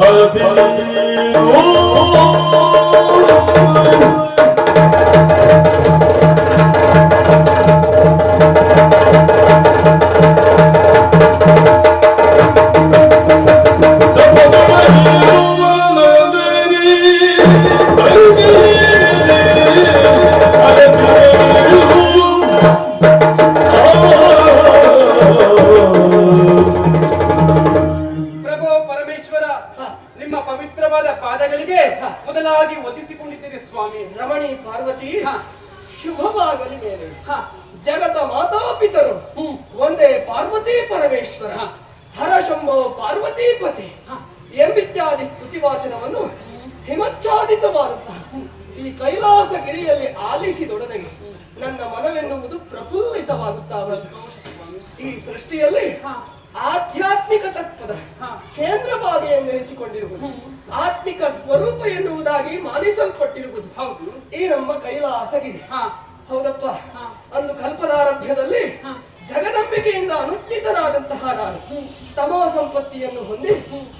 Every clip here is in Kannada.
ಅರಸಿನೀನು ರಮಣಿ ಪಾರ್ವತಿ. ಶುಭವಾಗಲಿ ಮೇಲೆ. ಜಗತ ಮಾತಾಪಿತರು ಒಂದೇ ಪಾರ್ವತಿ ಪರಮೇಶ್ವರ ಹ. ಪಾರ್ವತಿ ಪತಿ ಎಂಬಿತ್ಯಾದಿ ಸ್ತುತಿವಾಚನವನ್ನು ಹಿಮಚ್ಛಾದಿತವಾದಂತಹ ಈ ಕೈಲಾಸ ಗಿರಿಯಲ್ಲಿ ಆಲಿಸಿದೊಡನೆಗೆ ನನ್ನ ಮನವೆನ್ನುವುದು ಪ್ರಫುಲ್ಲಿತವಾಗುತ್ತಾ. ಈ ಸೃಷ್ಟಿಯಲ್ಲಿ ಆಧ್ಯಾತ್ಮಿಕ ತತ್ವದ ಕೇಂದ್ರವಾಗಿ ಎಂದೆನಿಸಿಕೊಂಡಿರುವುದು ಆತ್ಮಿಕ ಸ್ವರೂಪ ಎನ್ನುವುದಾಗಿ ಮಾನಿಸಲ್ಪಟ್ಟಿರುವುದು. ಹೌದು. ಈ ನಮ್ಮ ಕೈಲಾಸಗಿದೆ. ಹೌದಪ್ಪ. ಅಂದು ಕಲ್ಪದಾರಭ್ಯದಲ್ಲಿ ಜಗದಂಬಿಕೆಯಿಂದ ಅನುಷ್ಠಿತನಾದಂತಹ ನಾನು ತಮೋ ಸಂಪತ್ತಿಯನ್ನು ಹೊಂದಿ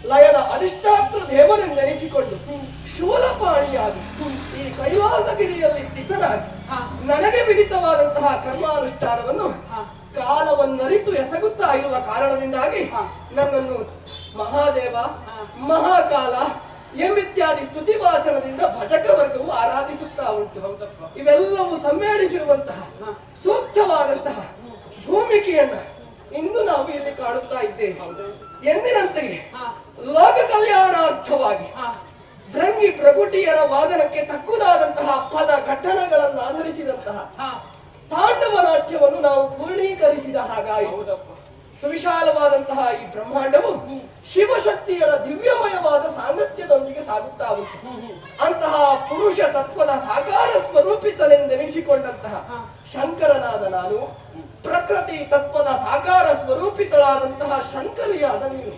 ಲಯದ ಅಧಿಷ್ಠಾತೃ ದೇವನೆಂದೆನಿಸಿಕೊಂಡು ಶೂಲಪಾಣಿಯಾಗಿ ಈ ಕೈಲಾಸಗಿರಿಯಲ್ಲಿ ಸ್ಥಿತನಾಗಿ ನನಗೆ ವಿಧಿತವಾದಂತಹ ಕರ್ಮಾನುಷ್ಠಾನವನ್ನು ಕಾಲವನ್ನರಿತು ಎಸಗುತ್ತಾ ಇರುವ ಕಾರಣದಿಂದಾಗಿ ನನ್ನನ್ನು ಮಹಾದೇವ ಮಹಾಕಾಲ ಎಂಬಿತ್ಯಾದಿ ಸ್ತುತಿವಾಚನದಿಂದ ಭಜಕ ವರ್ಗವು ಆರಾಧಿಸುತ್ತಾ ಉಂಟು. ಇವೆಲ್ಲವೂ ಸಮ್ಮೇಳಿಸಿರುವಂತಹ ಸೂಕ್ತವಾದಂತಹ ಭೂಮಿಕೆಯನ್ನ ಇಂದು ನಾವು ಇಲ್ಲಿ ಕಾಣುತ್ತಾ ಇದ್ದೇವೆ. ಎಂದಿನಂತೆಯೇ ಲೋಕ ಕಲ್ಯಾಣಾರ್ಥವಾಗಿ ಭ್ರಂಗಿ ಪ್ರಗುಟಿಯರ ವಾದನಕ್ಕೆ ತಕ್ಕುದಾದಂತಹ ಪದ ಸುವಿಶಾಲವಾದಂತಹ ಈ ಬ್ರಹ್ಮಾಂಡವು ಶಿವಶಕ್ತಿಯರ ದಿವ್ಯಮಯವಾದ ಸಾಂಗತ್ಯದೊಂದಿಗೆ ಸಾಗುತ್ತಾ ಅಂತಹ ಪುರುಷ ತತ್ವದ ಸಾಕಾರ ಸ್ವರೂಪಿತನೆಂದೆನಿಸಿಕೊಂಡಂತಹ ಶಂಕರನಾದ ನಾನು ಪ್ರಕೃತಿ ತತ್ವದ ಸಾಕಾರ ಸ್ವರೂಪಿತಳಾದಂತಹ ಶಂಕರಿಯಾದ ನೀನು.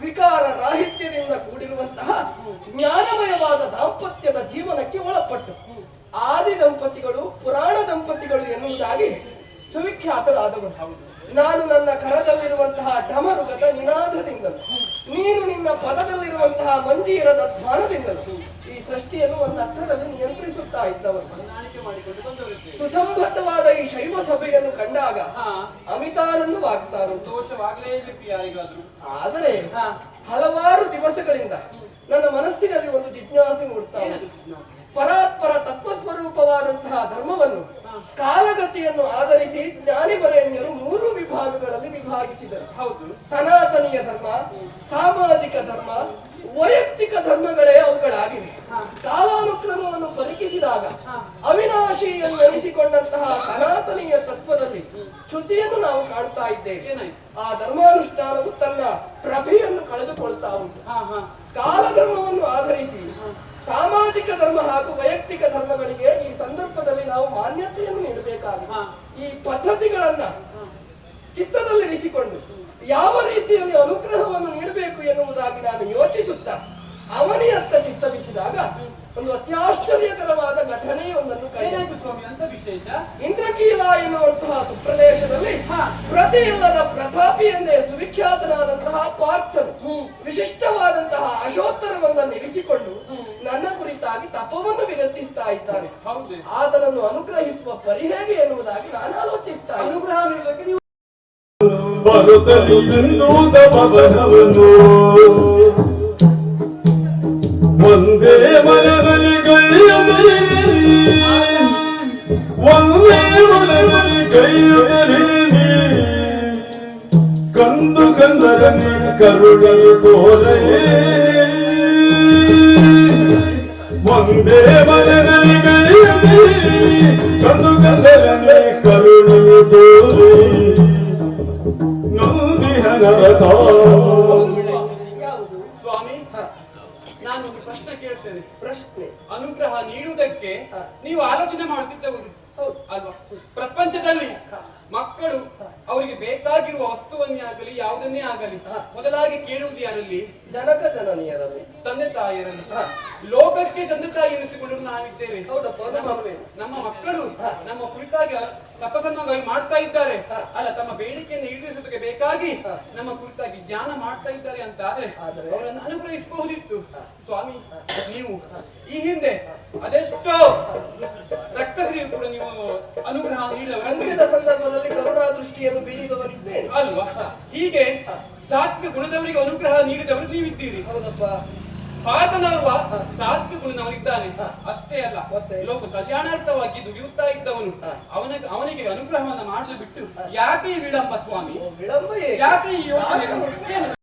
ವಿಕಾರ ರಾಹಿತ್ಯದಿಂದ ಕೂಡಿರುವಂತಹ ಜ್ಞಾನಮಯವಾದ ದಾಂಪತ್ಯದ ಜೀವನಕ್ಕೆ ಒಳಪಟ್ಟು. ಆದಿ ದಂಪತಿಗಳು ಪುರಾಣ ದಂಪತಿಗಳು ಎನ್ನುವುದಾಗಿ ಸುವಿಖ್ಯಾತರಾದವರು. ನಾನು ನನ್ನ ಕರದಲ್ಲಿರುವಂತಹ ಡಮರುಗದ ನಿನಾದದಿಂದಲೂ ನೀನು ನಿನ್ನ ಪದದಲ್ಲಿರುವಂತಹ ಮಂಜೀರದ ಧ್ವಾನದಿಂದಲೂ ಈ ಸೃಷ್ಟಿಯನ್ನು ಒಂದು ಅರ್ಥದಲ್ಲಿ ನಿಯಂತ್ರಿಸುತ್ತಾ ಇದ್ದವರು. ಸುಸಂಬದ್ಧವಾದ ಈ ಶೈವ ಸಭೆಯನ್ನು ಕಂಡಾಗ ಅಮಿತಾನಂದ ವಾಗ್ತಾರು ದೋಷವಾಗಲೇಬೇಕು ಆದರೆ ಹಲವಾರು ದಿವಸಗಳಿಂದ ನನ್ನ ಮನಸ್ಸಿನಲ್ಲಿ ಒಂದು ಜಿಜ್ಞಾಸೆ ಮೂಡ್ತಾ ಪರಾತ್ಪರ ತತ್ವ ತತ್ವಸ್ವರೂಪವಾದಂತಹ ಧರ್ಮವನ್ನು ಕಾಲಗತಿಯನ್ನು ಆಧರಿಸಿ ಜ್ಞಾನಿವರೇಣ್ಯರು ಮೂರು ವಿಭಾಗಗಳಲ್ಲಿ ವಿಭಾಗಿಸಿದರು. ಹೌದು. ಸನಾತನೀಯ ಧರ್ಮ ಸಾಮಾಜಿಕ ಧರ್ಮ ವೈಯಕ್ತಿಕ ಧರ್ಮಗಳೇ ಅವುಗಳಾಗಿವೆ. ಕಾಲಾನುಕ್ರಮವನ್ನು ಪರಿಕಿಸಿದಾಗ ಅವಿನಾಶಿ ಎಂದೆನಿಸಿಕೊಂಡಂತಹ ಸನಾತನೀಯ ತತ್ವದಲ್ಲಿ ಚ್ಯುತಿಯನ್ನು ನಾವು ಕಾಣ್ತಾ ಇದ್ದೇವೆ. ಆ ಧರ್ಮಾನುಷ್ಠಾನವು ತನ್ನ ಪ್ರಭೆಯನ್ನು ಕಳೆದುಕೊಳ್ತಾ ಉಂಟು. ಕಾಲಧರ್ಮವನ್ನು ಆಧರಿಸಿ ಸಾಮಾಜಿಕ ಧರ್ಮ ಹಾಗೂ ವೈಯಕ್ತಿಕ ಧರ್ಮಗಳಿಗೆ ನಾವು ಮಾನ್ಯತೆಯನ್ನು ನೀಡಬೇಕಾದ ಈ ಪದ್ಧತಿಗಳನ್ನ ಚಿತ್ತದಲ್ಲಿರಿಸಿಕೊಂಡು ಯಾವ ರೀತಿಯಲ್ಲಿ ಅನುಗ್ರಹವನ್ನು ನೀಡಬೇಕು ಎನ್ನುವುದಾಗಿ ನಾನು ಯೋಚಿಸುತ್ತಾ ಅವನಿಯತ್ತ ಚಿತ್ತವಿಸಿದಾಗ ಒಂದು ಅತ್ಯಾಶ್ಚರ್ಯಕರವಾದ ಘಟನೆಯೊಂದನ್ನು ಸ್ವಾಮಿ ಅಂತ ವಿಶೇಷ? ಇಂದ್ರಕೀಲ ಎನ್ನುವಂತಹ ಸುಪ್ರದೇಶದಲ್ಲಿ ಪ್ರತಿ ಇಲ್ಲದ ಪ್ರತಾಪಿ ಎಂದೇ ಸುವಿಖ್ಯಾತನಾದಂತಹ ಪಾರ್ಥನು ಕುರಿತಾಗಿ ತಪವನ್ನು ವಿನಂತಿಸ್ತಾ ಇದ್ದಾನೆ ಹೌದು. ಆತನನ್ನು ಅನುಗ್ರಹಿಸುವ ಪರಿಹೇಗೆ ಎನ್ನುವುದಾಗಿ ನಾನು ಆಲೋಚಿಸ್ತಾ ಇದ್ದೇನೆ. ಅನುಗ್ರಹ ಒಂದೇ ಕಂದು ಕಂದರನೆ ಕರುಣೆ ತೋರೇ ಒಂದೇ ಕರುಣೆ ತೋರೇ ಸ್ವಾಮಿ ನಾನು ಒಂದು ಪ್ರಶ್ನೆ ಕೇಳ್ತೇನೆ. ಪ್ರಶ್ನೆ. ಅನುಗ್ರಹ ನೀಡುವುದಕ್ಕೆ ನೀವು ಆಲೋಚನೆ ಮಾಡುತ್ತಿದ್ದವರು ಹೌದು. ಅಲ್ವಾ? ಪ್ರಪಂಚದಲ್ಲಿ ಮಕ್ಕಳು ಅವರಿಗೆ ಬೇಕಾಗಿರುವ ವಸ್ತುವನ್ನೇ ಆಗಲಿ ಯಾವುದನ್ನೇ ಆಗಲಿ. ಮೊದಲಾಗಿ ಕೇಳುವುದು ಯಾರಲ್ಲಿ ಜನಕ ಜನನಿಯರಲ್ಲಿ ತಂದೆ ತಾಯಿಯರಲ್ಲಿ. ಲೋಕಕ್ಕೆ ತಂದೆ ತಾಯಿ ಎನಿಸಿಕೊಂಡು ನಾವಿದ್ದೇವೆ ಹೌದಪ್ಪ ನಮ್ಮ- ಮಕ್ಕಳು. ನಮ್ಮ ಕುರಿತಾಗಿ ತಪಸ್ಸನ್ನು ಮಾಡ್ತಾ ಇದ್ದಾರೆ. ಅಲ್ಲ ತಮ್ಮ ಬೇಡಿಕೆಯನ್ನು ಈಡೇರಿಸುವುದಕ್ಕೆ ಬೇಕಾಗಿ. ನಮ್ಮ ಕುರಿತಾಗಿ ಧ್ಯಾನ ಮಾಡ್ತಾ ಇದ್ದಾರೆ ಅಂತ ಆದ್ರೆ ಆದರೆ? ಅವರನ್ನು ಅನುಗ್ರಹಿಸಬಹುದಿತ್ತು ಸ್ವಾಮಿ ನೀವು ಈ ಹಿಂದೆ ಆತನಲ್ವ ಸಾತ್ವಿಕ ಗುಣದವನಿದ್ದಾನೆ ಅಷ್ಟೇ ಅಲ್ಲ? ಲೋಕ ಕಲ್ಯಾಣಾರ್ಥವಾಗಿ ದುಡಿಯುತ್ತಾ ಇದ್ದವನು ಅವನಿಗೆ ಅವನ ಅವನಿಗೆ ಅನುಗ್ರಹವನ್ನು ಮಾಡಲು ಬಿಟ್ಟು ಯಾಕೆ ಈ ವಿಳಂಬ ಸ್ವಾಮಿ? ಯಾಕೆ ಈ ಯೋಚನೆ?